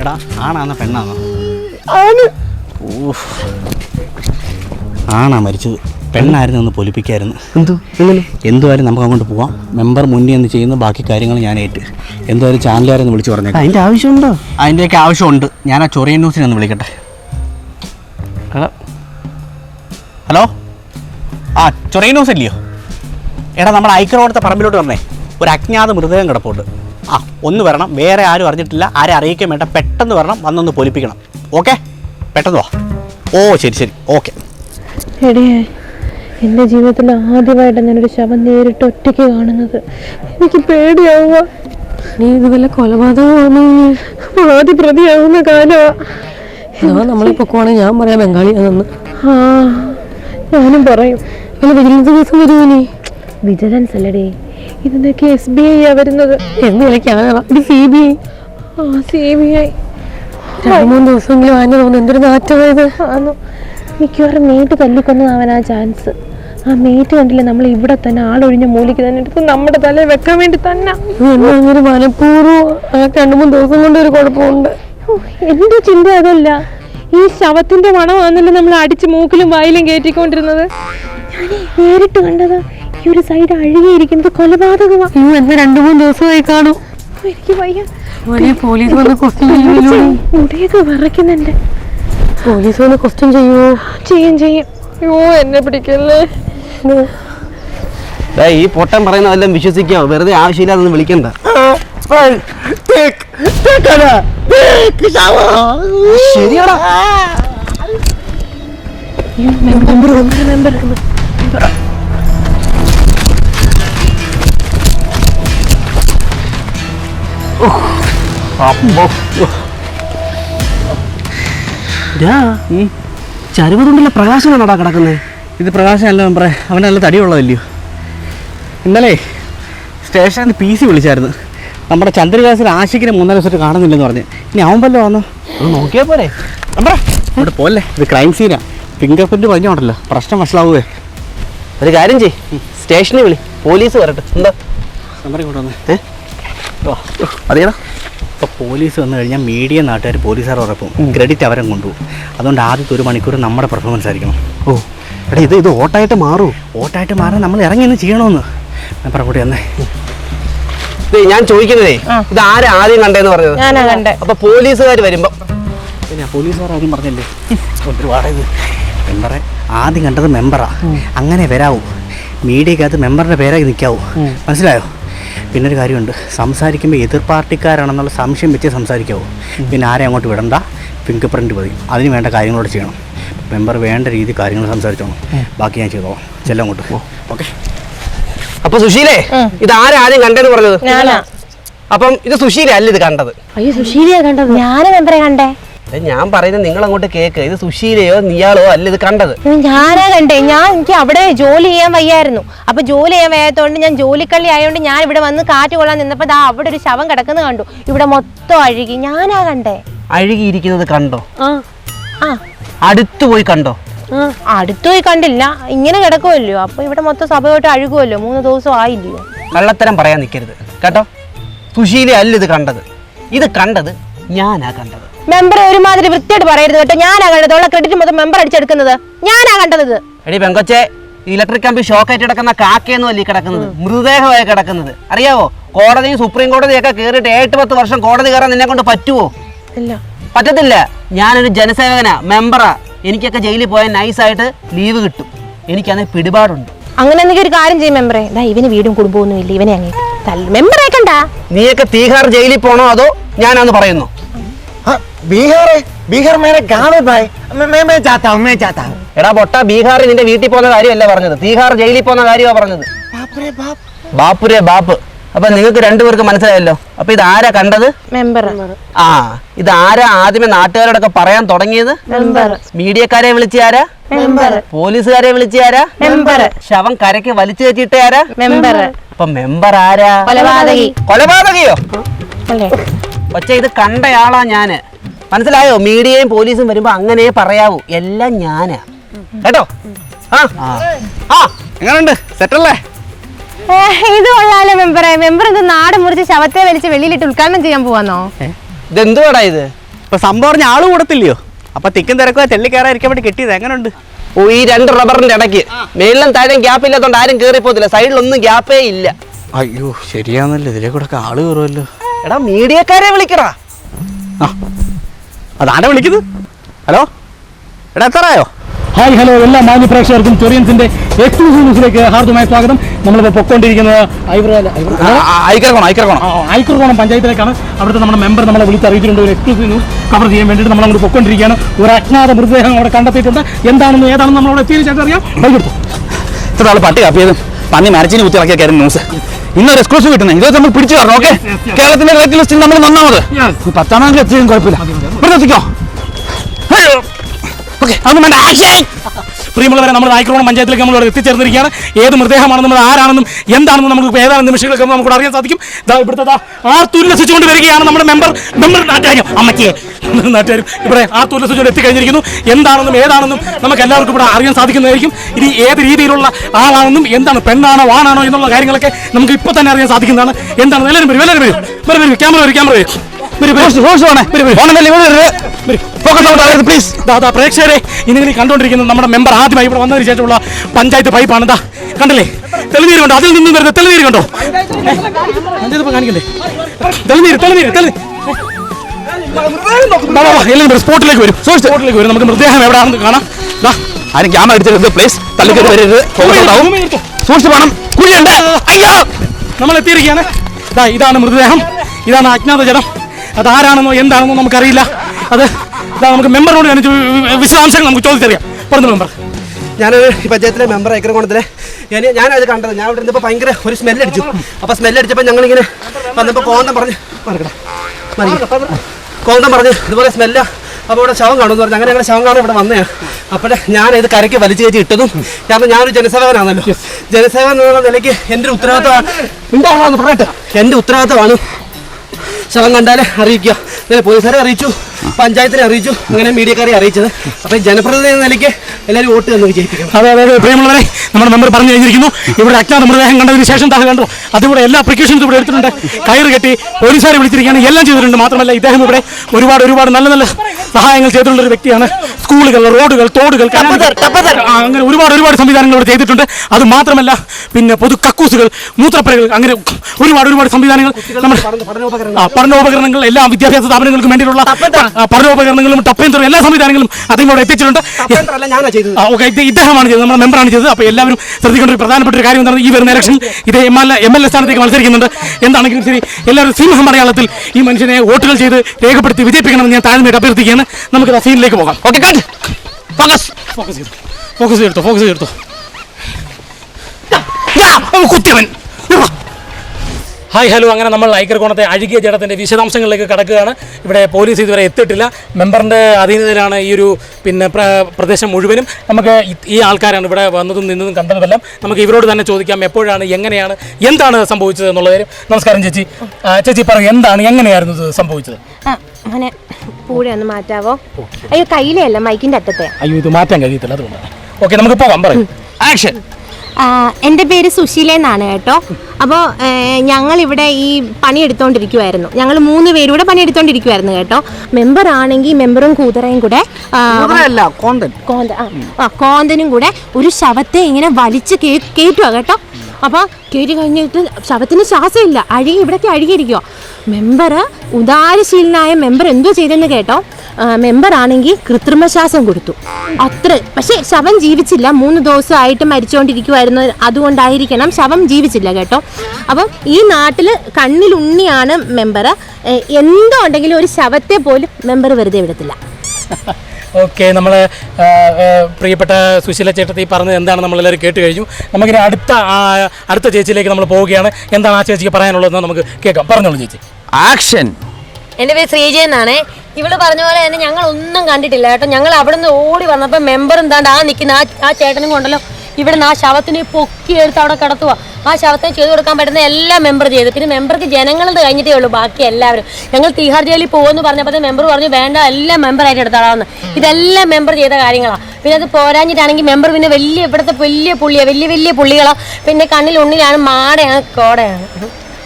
[SPEAKER 4] എടാ ആണാന്നോ പെണ്ണാന്നോ? ഓ ആണാ മരിച്ചത്. പെണ്ണായിരുന്നു ഒന്ന് പൊലിപ്പിക്കായിരുന്നു.
[SPEAKER 5] എന്തോ? എങ്ങനെ?
[SPEAKER 4] എന്തുവായാലും നമുക്ക് അങ്ങോട്ട് പോവാം. മെമ്പർ മുന്നേ എന്ന് ചെയ്യുന്ന ബാക്കി കാര്യങ്ങൾ ഞാൻ ഏറ്റ്. എന്തുവായാലും ചാനലുകാരെന്ന് വിളിച്ചു പറഞ്ഞേക്കാം.
[SPEAKER 5] അതിന്റെ ആവശ്യമുണ്ടോ?
[SPEAKER 4] അതിന്റെയൊക്കെ ആവശ്യമുണ്ട്. ഞാൻ ആ ചൊറിയൻ ന്യൂസിനെ ഒന്ന് വിളിക്കട്ടെ.
[SPEAKER 5] എടാ.
[SPEAKER 4] ഹലോ? ആ ചൊറിയൻ ന്യൂസ് അല്ലയോ എടാ നമ്മുടെ ഐക്കറോടത്തെ പറമ്പിലോട്ട് വരണേ ഒരു അജ്ഞാത മൃതദേഹം കിടപ്പുണ്ട്. ആ ഒന്ന് വരണം. വേറെ ആരും അറിഞ്ഞിട്ടില്ല. ആരെ അറിയിക്കാൻ വേണ്ട. പെട്ടെന്ന് വരണം. വന്നൊന്ന് പൊലിപ്പിക്കണം. ഓക്കെ? പെട്ടെന്ന് വാ. ഓ ശരി ശരി. ഓക്കെ.
[SPEAKER 2] എടിയേ എന്റെ ജീവിതത്തിൽ ആദ്യമായിട്ട് ഞാനൊരു ശവം നേരിട്ട് ഒറ്റയ്ക്ക് കാണുന്നത്. എനിക്ക് പേടിയാവുക.
[SPEAKER 1] നീ ഇത് വല്ല കൊലപാതകമാണോ
[SPEAKER 2] ആദ്യ പ്രതിയാവുന്ന
[SPEAKER 1] കാലമാണ് നമ്മളെ പൊക്കുവാണെങ്കിൽ ഞാൻ പറയാം ബംഗാളിയാണെന്ന്
[SPEAKER 2] ആ ഞാനും പറയും.
[SPEAKER 1] അല്ല വിജിലൻസ് കേസ് വരുമോ ഇനി?
[SPEAKER 2] വിജിലൻസ് അല്ലടേ ഇതിനൊക്കെ എസ് ബി ഐ ആ വരുന്നത്?
[SPEAKER 1] ക്യാമറ സി ബി ഐ
[SPEAKER 2] ആ സി ബി ഐ
[SPEAKER 1] രണ്ടു മൂന്ന് ദിവസമെങ്കിലും ആന തോന്നുന്നു. എന്തൊരു നാറ്റമായത്
[SPEAKER 2] ആന്നു. മിക്കവാറും മേട്ട് തല്ലിക്കൊന്നതാവാൻ ആ ചാൻസ്. ആ മേറ്റ് കണ്ടില്ല? നമ്മൾ ഇവിടെ തന്നെ ആളൊഴിഞ്ഞ മൂലിക്ക് തന്നെ എടുത്ത് നമ്മുടെ തലയിൽ വെക്കാൻ വേണ്ടി തന്നെ.
[SPEAKER 1] അങ്ങനെ മനഃപൂർവം രണ്ട് മൂന്ന് ദിവസം കൊണ്ട് ഒരു കുഴപ്പമുണ്ട്.
[SPEAKER 2] എന്റെ ചിന്ത അതല്ല. ഈ ശവത്തിന്റെ മണമാണല്ലോ നമ്മൾ അടിച്ച് മൂക്കിലും വായിലും കയറ്റിക്കൊണ്ടിരുന്നത്. നേരിട്ട് കണ്ടത് ഈ ഒരു സൈഡ് അഴുകിയിരിക്കുന്നത് കൊലപാതകമാണ്
[SPEAKER 1] അയ്യോ എന്നെ രണ്ട് മൂന്ന് ദിവസമായി കാണും.
[SPEAKER 2] എനിക്ക് വയ്യ.
[SPEAKER 1] പോലീസ് വന്ന്
[SPEAKER 2] മുടിയൊക്കെ വിറയ്ക്കുന്നുണ്ട്.
[SPEAKER 1] പോലീസ് വന്ന് ക്വസ്റ്റ്യൻ ചെയ്യുമോ?
[SPEAKER 2] ചെയ്യും ചെയ്യും. അയ്യോ എന്നെ പിടിക്കല്ലേ?
[SPEAKER 5] ഈ പൊട്ടൻ പറയുന്നതെല്ലാം വിശ്വസിക്കാം വെറുതെ ആവശ്യമില്ലാതൊന്നും വിളിക്കണ്ട ശരിയാടാ ചരുവതുണ്ടല്ല പ്രകാശനാണോടാ കിടക്കുന്നത്
[SPEAKER 4] ഇത് പ്രകാശനല്ല മെമ്പറെ. അവൻ നല്ല തടിയുള്ളതല്ലയോ? ഇന്നലെ സ്റ്റേഷനിൽ നിന്ന് പി സി വിളിച്ചായിരുന്നു. നമ്മുടെ ചന്ദ്രകാസിൽ ആശിക്കിനെ മൂന്നര ദിവസമായിട്ട് കാണുന്നില്ലെന്ന് പറഞ്ഞു. ഇനി അവൻ വല്ലോ വന്നോ
[SPEAKER 5] നോക്കിയാൽ പോരെ.
[SPEAKER 4] മെമ്പറെ അവിടെ പോലെ ഇത് ക്രൈം സീനാ ഫിംഗർ പ്രിന്റ് പറഞ്ഞോണ്ടല്ലോ പ്രശ്നം വഷളാവുകയെ
[SPEAKER 5] ഒരു കാര്യം ചെയ് സ്റ്റേഷനിൽ വിളി. പോലീസ് വരട്ടെ. എന്താ?
[SPEAKER 4] മെമ്പറെ കൂടെ വന്നേ.
[SPEAKER 5] അറിയണം
[SPEAKER 4] ഇപ്പോൾ പോലീസ് വന്നു കഴിഞ്ഞാൽ മീഡിയ നാട്ടുകാർ പോലീസുകാർ ഉറപ്പും ക്രെഡിറ്റ് അവരും കൊണ്ടുപോകും. അതുകൊണ്ട് ആദ്യത്തെ ഒരു മണിക്കൂർ നമ്മുടെ പെർഫോമൻസ് ആയിരിക്കണം.
[SPEAKER 5] ഓ. എടാ ഇത് ഇത് ഓട്ടായിട്ട് മാറൂ.
[SPEAKER 4] ഓട്ടായിട്ട് മാറാൻ നമ്മൾ ഇറങ്ങി ഒന്ന് ചെയ്യണമെന്ന് ഞാൻ കൂടി വന്നേ.
[SPEAKER 5] ദേ, ഞാൻ ചോദിക്കുന്നതേ ഇത് ആരാ ആദ്യം കണ്ടേന്ന് പറഞ്ഞത്? അപ്പൊ പോലീസുകാർ വരുമ്പോ.
[SPEAKER 4] പിന്നെ പോലീസുകാർ ആദ്യം പറഞ്ഞല്ലേ? ഒരുപാട് മെമ്പറെ ആദ്യം കണ്ടത് മെമ്പറാ. അങ്ങനെ വരാവൂ. മീഡിയക്കകത്ത് മെമ്പറിന്റെ പേരായി നിൽക്കാവൂ. മനസ്സിലായോ? പിന്നെ ഒരു കാര്യമുണ്ട്. സംസാരിക്കുമ്പോൾ എതിർ പാർട്ടിക്കാരാണെന്നുള്ള സംശയം വെച്ച് സംസാരിക്കാവൂ. പിന്നെ ആരെ അങ്ങോട്ട് വിടണ്ട ഫിംഗർ പ്രിന്റ് മതി. അതിന് വേണ്ട കാര്യങ്ങളോട് ചെയ്യണം. മെമ്പർ വേണ്ട രീതി കാര്യങ്ങൾ സംസാരിച്ചോണം ബാക്കി ഞാൻ ചെയ്തോളാം. ചെല്ലാം അങ്ങോട്ട് ഓക്കെ.
[SPEAKER 5] അപ്പൊ സുശീലേ ഇത് ആരാദ്യം കണ്ടെന്ന് പറഞ്ഞത്?
[SPEAKER 2] ഞാനാ.
[SPEAKER 5] അപ്പം ഇത് സുശീല അല്ല ഇത് കണ്ടത്.
[SPEAKER 1] അയ്യോ സുശീലിയാ കണ്ടത്.
[SPEAKER 2] ഞാനും മെമ്പറെ കണ്ടേ.
[SPEAKER 5] ഏ, ഞാൻ പറയുന്നത് നിങ്ങൾ അങ്ങോട്ട് കേക്ക്. ഇത് സുശീലയോ നീയാളോ അല്ല ഇത് കണ്ടത്.
[SPEAKER 2] ഞാനാ കണ്ടേ. ഞാൻ എനിക്ക് അവിടെ ജോലി ചെയ്യാൻ വയ്യായിരുന്നു. അപ്പൊ ജോലി ചെയ്യാൻ വയ്യാത്തോണ്ട് ഞാൻ ജോലിക്കള്ളി ആയതുകൊണ്ട് ഞാൻ ഇവിടെ വന്ന് കാറ്റ് കൊള്ളാൻ നിന്നപ്പോ ദാ അവിടെ ഒരു ശവം കിടക്കുന്നത് കണ്ടു. ഇവിടെ മൊത്തം അഴുകി. ഞാനാ കണ്ടേ.
[SPEAKER 5] അഴുകിയിരിക്കുന്നത് കണ്ടോ?
[SPEAKER 1] ആ.
[SPEAKER 2] ആ.
[SPEAKER 5] അടുത്ത് പോയി കണ്ടോ?
[SPEAKER 2] അടുത്തു പോയി കണ്ടില്ല. ഇങ്ങനെ കിടക്കുമല്ലോ അപ്പൊ ഇവിടെ മൊത്തം സഭയോട്ട് അഴുകുമല്ലോ മൂന്ന് ദിവസം ആയില്ലയോ?
[SPEAKER 5] കള്ളത്തരം പറയാൻ നിൽക്കരുത് കേട്ടോ? സുശീല അല്ല ഇത് കണ്ടത്. ഇത് കണ്ടത് ഞാനാ കണ്ടത്.
[SPEAKER 2] മെമ്പർ ഒരുമാതിരി വൃത്തിയായിട്ട് പറയരുത് കേട്ടോ. ഞാനാ കണ്ടത്. ഉള്ള ക്രെഡിറ്റ് മൊത്തം മെമ്പർ അടിച്ചെടുക്കുന്നത്. ഞാനാ കണ്ടത്.
[SPEAKER 5] എടി പെങ്കൊച്ചെ ഇലക്ട്രിക് കമ്പി ഷോക്ക് ആയിട്ട് കിടക്കുന്ന കാക്കയൊന്നും അല്ലേ കിടക്കുന്നത്? മൃതദേഹമായി കിടക്കുന്നത്? അറിയാവോ? കോടതിയും സുപ്രീം കോടതിയൊക്കെ കയറിയിട്ട് ഏട്ട് പത്ത് വർഷം കോടതി കയറാൻ നിന്നെ കൊണ്ട് പറ്റുമോ
[SPEAKER 2] ഇല്ല.
[SPEAKER 5] പറ്റത്തില്ല. ഞാനൊരു ജനസേവകനാ മെമ്പറാ. എനിക്കൊക്കെ ജയിലിൽ പോയാൽ നൈസായിട്ട് ലീവ് കിട്ടും. എനിക്കതിന് പിടിപാടുണ്ട്.
[SPEAKER 2] അങ്ങനെ എന്തെങ്കിലും ഒരു കാര്യം ചെയ്യും മെമ്പറെ. ദാ ഇവന് വീടും കുടുംബമൊന്നും ഇല്ല. ഇവനെ അങ്ങ് തല്ല് മെമ്പറെ കണ്ട
[SPEAKER 5] നീയൊക്കെ തീഹാർ ജയിലിൽ പോണോ അതോ ഞാനാന്ന് പറയുന്നു?
[SPEAKER 3] ബീഹാർ ബീഹാർ മേരെ ഗാവ് ഭായ്. മേ- മേ ചാത്താ ഹൂം, മേ ചാത്താ
[SPEAKER 5] എടാ പൊട്ട ബീഹാറിൽ നിന്റെ വീട്ടിൽ പോകുന്ന കാര്യമല്ല പറഞ്ഞത്? തീഹാർ ജയിലിൽ പോകുന്ന കാര്യമാണ് പറഞ്ഞത്.
[SPEAKER 3] ബാപ്പ്. രേ
[SPEAKER 5] ബാപ്പ് ബാപ്പ്. അപ്പൊ നിങ്ങൾക്ക് രണ്ടുപേർക്ക് മനസ്സിലായല്ലോ. അപ്പൊ ഇത് ആരാ കണ്ടത്?
[SPEAKER 2] മെമ്പർ
[SPEAKER 5] ആ ഇത് ആരാ ആദ്യമേ നാട്ടുകാരോടൊക്കെ പറയാൻ തുടങ്ങിയത്?
[SPEAKER 2] മെമ്പർ
[SPEAKER 5] മീഡിയക്കാരെ വിളിച്ച ആരാ?
[SPEAKER 2] മെമ്പർ
[SPEAKER 5] പോലീസുകാരെ വിളിച്ച ആരാ?
[SPEAKER 2] മെമ്പർ
[SPEAKER 5] ശവം കരയ്ക്ക് വലിച്ചു കയറ്റിയിട്ട് ആരാ?
[SPEAKER 2] മെമ്പർ
[SPEAKER 5] അപ്പൊ മെമ്പർ ആരാ?
[SPEAKER 2] കൊലപാതകി.
[SPEAKER 5] കൊലപാതകയോ?
[SPEAKER 2] ഒച്ച
[SPEAKER 5] പക്ഷേ ഇത് കണ്ടയാളാ ഞാൻ. മനസ്സിലായോ? മീഡിയയും പോലീസും വരുമ്പോ അങ്ങനെ പറയാവൂ. എല്ലാം ഞാനാ. കേട്ടോ? ആ. ആ.
[SPEAKER 4] എങ്ങനെയുണ്ട് സെറ്റല്ലേ?
[SPEAKER 2] ഇത് കൊള്ളാലോ മെമ്പറെ. മെമ്പർ ഇത് നാട് മുറിച്ച് ശവത്തെ വലിച്ച് വെളിയിലിട്ട് ഉദ്ഘാടനം ചെയ്യാൻ പോവാന്നോ?
[SPEAKER 5] ഇതെന്തുവാടാ ഇത്?
[SPEAKER 4] ഇപ്പൊ സംഭവം പറഞ്ഞ ആൾ കൂടത്തില്ലയോ? അപ്പൊ തിക്കും തിരക്കുക ചെല്ലി കയറാതിരിക്കാൻ വേണ്ടി കെട്ടിയത് എങ്ങനെയുണ്ട്
[SPEAKER 5] ഓ ഈ രണ്ട് റബ്ബറിന്റെ ഇടയ്ക്ക്. മേളിലും താഴെ ഗ്യാപ്പ് ഇല്ലാത്തോണ്ട് ആരും കേറി പോകത്തില്ല സൈഡിലൊന്നും ഗ്യാപ്പേ ഇല്ല.
[SPEAKER 4] അയ്യോ ശരിയാന്നല്ലോ. ഇതിലെ കൂടെ ഒക്കെ ആൾ കയറുമല്ലോ
[SPEAKER 5] എടാ മീഡിയക്കാരെ വിളിക്കടാ.
[SPEAKER 4] ആ. അതാരാ വിളിക്കുന്നത്? ഹലോ? എടാ എത്തറായോ
[SPEAKER 6] ഹായ് ഹലോ എല്ലാ മാന്യ പ്രേക്ഷകർക്കും ചൊറിയൻസിന്റെ എക്സ്ക്ലൂസീവ് ന്യൂസിലേക്ക് ഹാർദമായ സ്വാഗതം. നമ്മളിപ്പോൾ പൊക്കോണ്ടിരിക്കുന്നത് ഐക്കുറകോണം പഞ്ചായത്തിലേക്കാണ്. അവിടുത്തെ നമ്മുടെ മെമ്പർ നമ്മളെ വിളിച്ചറിയിച്ചിട്ടുണ്ട്. ഒരു എക്സ്ക്ലൂസീവ് ന്യൂസ് കവർ ചെയ്യാൻ വേണ്ടിയിട്ട് നമ്മൾ അങ്ങോട്ട് പൊക്കോണ്ടിരിക്കുകയാണ് ഒരു അജ്ഞാത മൃതദേഹം അവിടെ കണ്ടെത്തിയിട്ടുണ്ട്. എന്താണെന്ന് ഏതാണെന്ന് നമ്മളവിടെ തീർച്ചയായിട്ടും അറിയാം. വൈകിട്ടു
[SPEAKER 4] ഇത്ര ആൾ പട്ടി കാപ്പിയത് പന്നി മരച്ചിന് കുത്തി ഇളക്കിയ ന്യൂസ്.
[SPEAKER 7] ഇന്നൊരു എക്സ്ക്ലൂസീവ് കിട്ടുന്നത്. ഇത് നമ്മൾ പിടിച്ചു തരണം ഓക്കെ കേരളത്തിന്റെ റേറ്റ് ലിസ്റ്റിൽ നമ്മൾ നന്നാമത് പത്താം റാങ്കിൽ എത്തിയും കുഴപ്പമില്ല. ഇവിടെ എത്തിക്കോ.
[SPEAKER 6] ഓക്കെ അതൊന്നും വേണ്ട. ആക്ഷൻ പ്രിയമുള്ളവരെ നമ്മൾ നായ്ക്കളോളം പഞ്ചായത്തിലേക്ക് നമ്മൾ ഇവിടെ എത്തിച്ചേർന്നിരിക്കുകയാണ്. ഏത് മൃതദേഹമാണെന്നും ആരാണെന്നും എന്താണെന്നും നമുക്ക് ഏതാണ് നിമിഷങ്ങൾക്ക് നമുക്ക് അറിയാൻ സാധിക്കും. ഇതാ ഇവിടുത്തെ ആർത്തുല്ലസിച്ചുകൊണ്ട് വരികയാണ് നമ്മുടെ മെമ്പർ മെമ്പർ നാട്ടുകാരും അമ്മയ്ക്ക് നാട്ടുകാരും ഇവിടെ ആർത്തുല്ലസിച്ചുകൊണ്ട് എത്തിക്കഴിഞ്ഞിരിക്കുന്നു. എന്താണെന്നും ഏതാണെന്നും നമുക്ക് എല്ലാവർക്കും ഇവിടെ അറിയാൻ സാധിക്കുന്നതായിരിക്കും. ഇനി ഏത് രീതിയിലുള്ള ആളാണെന്നും എന്താണ് പെണ്ണാണോ ആണാണോ എന്നുള്ള കാര്യങ്ങളൊക്കെ നമുക്ക് ഇപ്പോൾ തന്നെ അറിയാൻ സാധിക്കുന്നതാണ്. എന്താണ്? എല്ലാവരും വരും എല്ലാവരും വരും. വരും വരും ക്യാമറ വരും ക്യാമറ വരും. വരും വരും. വരും.
[SPEAKER 7] പ്ലീസ്
[SPEAKER 6] ദാദാ പ്രേക്ഷകരെ ഇനി നിങ്ങൾ കണ്ടുകൊണ്ടിരിക്കുന്നത് നമ്മുടെ മെമ്പർ ആദ്യമായി ഇവിടെ വന്നതിന് ശേഷമുള്ള പഞ്ചായത്ത് പൈപ്പാണ് ദാ കണ്ടില്ലേ? തെളിനീര് കണ്ടോ? അതിൽ നിന്നും വരുന്നത് തെളിനീര് കണ്ടോ? പഞ്ചായത്ത് കാണിക്കണ്ടേ? തെളിനീര് തെളിനീര് തെളി എല്ലാവരും സ്പോട്ടിലേക്ക് വരും. സ്പോട്ടിലേക്ക് വരും. നമുക്ക് മൃതദേഹം എവിടെയാണെന്ന് കാണാം.
[SPEAKER 7] ആരും ക്യാമറ എടുത്തിരുന്നത് പ്ലീസ് തള്ളിക്കറി വരരുത്. ഫോക്കസ്. സൂക്ഷിച്ച് വേണം കുഴിയുണ്ട്.
[SPEAKER 6] അയ്യോ. നമ്മൾ എത്തിയിരിക്കുകയാണ്. ഇതാണ് മൃതദേഹം. ഇതാണ് അജ്ഞാത ജലം അത് ആരാണെന്നോ എന്താണെന്നോ നമുക്കറിയില്ല. അത് നമുക്ക് മെമ്പറിനോട് ഞാൻ വിശദാംശങ്ങൾ നമുക്ക് ചോദിച്ചറിയാം. പറഞ്ഞു മെമ്പർ.
[SPEAKER 5] ഞാൻ ഈ പഞ്ചായത്തിലെ മെമ്പർ ഐക്യകോണത്തിലെ ഞാൻ ഞാനത് കണ്ടത്. ഞാൻ ഇവിടെ ഇരുന്നപ്പോൾ ഭയങ്കര ഒരു സ്മെല്ല് അടിച്ചു. അപ്പോൾ സ്മെല്ല് അടിച്ചപ്പോൾ ഞങ്ങളിങ്ങനെ വന്നപ്പോൾ കോന്തം പറഞ്ഞ് മറക്കട്ടെ മറിക്ക്. കോന്തം പറഞ്ഞ് ഇതുപോലെ സ്മെല്ല അപ്പോൾ ഇവിടെ ശവം കാണുമെന്ന് പറഞ്ഞു. അങ്ങനെ ഞങ്ങളുടെ ശവം കാണാൻ ഇവിടെ വന്നതാണ് അപ്പോൾ ഞാൻ ഇത് കരയ്ക്ക് വലിച്ചു കയറ്റി ഇട്ടതും കാരണം ഞാനൊരു ജനസേവകനാണല്ലോ. ജനസേവകൻ എന്നുള്ള നിലയ്ക്ക് എന്റെ ഉത്തരവാദിത്തമാണ് പറയട്ടെ എന്റെ ഉത്തരവാദിത്തമാണ് ശവം കണ്ടാലേ അറിയിക്കുക. അങ്ങനെ പോലീസുകാരെ അറിയിച്ചു പഞ്ചായത്തിനെ അറിയിച്ചു അങ്ങനെ മീഡിയക്കാരെ അറിയിച്ചത്. അപ്പൊ ജനപ്രതിനിധി എന്ന നിലയ്ക്ക് എല്ലാവരും വോട്ട് തന്ന് വിജയിപ്പിക്കും
[SPEAKER 6] അതെ അതെ അതെ. പ്രിയമുള്ളവരെ നമ്മുടെ മെമ്പർ പറഞ്ഞു കഴിഞ്ഞിരിക്കുന്നു. ഇവിടെ അജ്ഞാത മൃതദേഹം കണ്ടതിന് ശേഷം താങ്കൾ കണ്ടു അതിവിടെ എല്ലാ പ്രിക്കോഷൻസും ഇവിടെ എടുത്തിട്ടുണ്ട്. കയറ് കെട്ടി പോലീസുകാരെ വിളിച്ചിരിക്കുകയാണ്. എല്ലാം ചെയ്തിട്ടുണ്ട്. മാത്രമല്ല ഇദ്ദേഹം ഇവിടെ ഒരുപാട് ഒരുപാട് നല്ല നല്ല സഹായങ്ങൾ ചെയ്തിട്ടുള്ള ഒരു വ്യക്തിയാണ്. സ്കൂളുകൾ റോഡുകൾ തോടുകൾ അങ്ങനെ ഒരുപാട് ഒരുപാട് സംവിധാനങ്ങൾ ഇവിടെ ചെയ്തിട്ടുണ്ട്. അത് മാത്രമല്ല പിന്നെ പൊതു കക്കൂസുകൾ മൂത്രപ്പുരകൾ അങ്ങനെ ഒരുപാട് ഒരുപാട് സംവിധാനങ്ങൾ നമ്മൾ ആ, പഠനോപകരണങ്ങൾ എല്ലാ വിദ്യാഭ്യാസ സ്ഥാപനങ്ങൾക്കും വേണ്ടിയിട്ടുള്ള പഠനോപകരണങ്ങളും ടപ്പേന്തറും എല്ലാ സംവിധാനങ്ങളും അതും ഇവിടെ എത്തിച്ചിട്ടുണ്ട് ഓക്കെ ഇദ്ദേഹമാണ് ചെയ്തത്. നമ്മുടെ മെമ്പറാണ് ചെയ്തത്. അപ്പോൾ എല്ലാവരും ശ്രദ്ധിക്കേണ്ട ഒരു പ്രധാനപ്പെട്ട ഒരു കാര്യം എന്താണ് ഈ വരുന്ന ഇലക്ഷൻ ഇത് M L M L A സ്ഥാനത്തേക്ക് മത്സരിക്കുന്നുണ്ട്. എന്താണെങ്കിലും ശരി എല്ലാവരും സിംഹം മലയാളത്തിൽ ഈ മനുഷ്യനെ വോട്ടുകൾ ചെയ്ത് രേഖപ്പെടുത്തി വിജയിപ്പിക്കണമെന്ന് ഞാൻ താഴ്മയായിട്ട് അഭ്യർത്ഥിക്കുകയാണ്. നമുക്ക് സീനിലേക്ക് പോകാം. ഓക്കെ കട്ട് ഫോക്കസ് ഫോക്കസ് ചെയ്തു ഫോക്കസ് ചെയ്തെടുത്തോ ഫോക്കസ് ചെയ്തെടുത്തോ കുത്തിയവൻ. Hi hello. അങ്ങനെ നമ്മൾ ഐക്കർകോണത്തെ അഴുകിയ ജഡത്തിന്റെ വിശദാംശങ്ങളിലേക്ക് കടക്കുകയാണ്. ഇവിടെ പോലീസ് ഇതുവരെ എത്തിയിട്ടില്ല. മെമ്പറിന്റെ അധീനതയിലാണ് ഈ ഒരു പിന്നെ പ്രദേശം മുഴുവനും. നമുക്ക് ഈ- ആൾക്കാരാണ് ഇവിടെ വന്നതും നിന്നതും കണ്ടതുമെല്ലാം നമുക്ക് ഇവരോട് തന്നെ ചോദിക്കാം എപ്പോഴാണ് എങ്ങനെയാണ് എന്താണ് സംഭവിച്ചത് എന്നുള്ള കാര്യം. നമസ്കാരം ചേച്ചി. ചേച്ചി പറയൂ എന്താണ് എങ്ങനെയായിരുന്നു ഇത് സംഭവിച്ചത്?
[SPEAKER 2] അങ്ങനെ പൂഴ ഒന്ന് മാറ്റാവോ? അയ്യോ കയ്യിലല്ല മൈക്കിന്റെ അറ്റത്തെ.
[SPEAKER 6] അയ്യോ ഇത് മാറ്റാൻ കഴിയത്തില്ല അതുകൊണ്ടാണ്. ഓക്കെ നമുക്ക് പോകാം പറയും.
[SPEAKER 7] ആക്ഷൻ.
[SPEAKER 2] എന്റെ പേര് സുശീല എന്നാണ് കേട്ടോ. അപ്പോൾ ഞങ്ങളിവിടെ ഈ പണി എടുത്തോണ്ടിരിക്കുവായിരുന്നു ഞങ്ങൾ മൂന്ന് പേരൂടെ പണിയെടുത്തോണ്ടിരിക്കുമായിരുന്നു കേട്ടോ. മെമ്പർ ആണെങ്കിൽ മെമ്പറും കൂതറയും കൂടെ കോന്തനും കൂടെ ഒരു ശവത്തെ ഇങ്ങനെ വലിച്ച് കയറ്റുക കേട്ടോ. അപ്പോൾ കയറി കഴിഞ്ഞിട്ട് ശവത്തിന് ശ്വാസമില്ല. അഴുകി ഇവിടേക്ക് അഴുകിയിരിക്കുക മെമ്പർ ഉദാരശീലനായ മെമ്പർ എന്തോ ചെയ്തെന്ന് കേട്ടോ? മെമ്പർ ആണെങ്കിൽ കൃത്രിമ ശ്വാസം കൊടുത്തു. അത്ര. പക്ഷേ ശവം ജീവിച്ചില്ല. മൂന്ന് ദിവസമായിട്ട് മരിച്ചുകൊണ്ടിരിക്കുമായിരുന്നു അതുകൊണ്ടായിരിക്കണം ശവം ജീവിച്ചില്ല കേട്ടോ. അപ്പം ഈ നാട്ടിൽ കണ്ണിലുണ്ണിയാണ് മെമ്പർ എന്തോ ഉണ്ടെങ്കിലും ഒരു ശവത്തെ പോലും മെമ്പർ വെറുതെ വിടത്തില്ല.
[SPEAKER 6] ഓക്കെ നമ്മൾ പ്രിയപ്പെട്ട സുശീല ചേട്ടത്തി പറഞ്ഞത് എന്താണ് നമ്മളെല്ലാവരും കേട്ട് കഴിഞ്ഞു. നമുക്കിനി അടുത്ത അടുത്ത ചേച്ചിയിലേക്ക് നമ്മൾ പോവുകയാണ്. എന്താണ് ആ ചേച്ചിക്ക് പറയാനുള്ളതെന്ന് നമുക്ക് കേൾക്കാം. പറഞ്ഞോളൂ ചേച്ചി.
[SPEAKER 7] ആക്ഷൻ.
[SPEAKER 1] എന്റെ പേര് ശ്രീജ എന്നാണേ. ഇവൾ പറഞ്ഞ പോലെ തന്നെ ഞങ്ങൾ ഒന്നും കണ്ടിട്ടില്ല കേട്ടോ. ഞങ്ങൾ അവിടെ നിന്ന് ഓടി വന്നപ്പോൾ മെമ്പർ എന്താണ്ട് ആ നിൽക്കുന്ന ആ ആ ചേട്ടനും കൊണ്ടല്ലോ ഇവിടുന്ന് ആ ശവത്തിന് പൊക്കിയെടുത്ത് അവിടെ കിടത്തുക ആ ശവത്തിന് ചെയ്തു കൊടുക്കാൻ പറ്റുന്ന എല്ലാ മെമ്പർ ചെയ്തു. പിന്നെ മെമ്പർക്ക് ജനങ്ങളത് കഴിഞ്ഞിട്ടേ ഉള്ളൂ ബാക്കി എല്ലാവരും. ഞങ്ങൾ തീഹാർ ജയിലിൽ പോകുമെന്ന് പറഞ്ഞപ്പോൾ മെമ്പർ പറഞ്ഞു വേണ്ട എല്ലാം മെമ്പറായിട്ട് എടുത്താളാന്ന് ഇതെല്ലാം മെമ്പർ ചെയ്ത കാര്യങ്ങളാണ് പിന്നെ അത് പോരാഞ്ഞിട്ടാണെങ്കിൽ മെമ്പർ പിന്നെ വലിയ ഇവിടുത്തെ വലിയ പുള്ളിയാണ് വലിയ വലിയ പുള്ളികളാണ് പിന്നെ കണ്ണിൽ ഉണ്ണിലാണ് മാടയാണ് കോടയാണ്.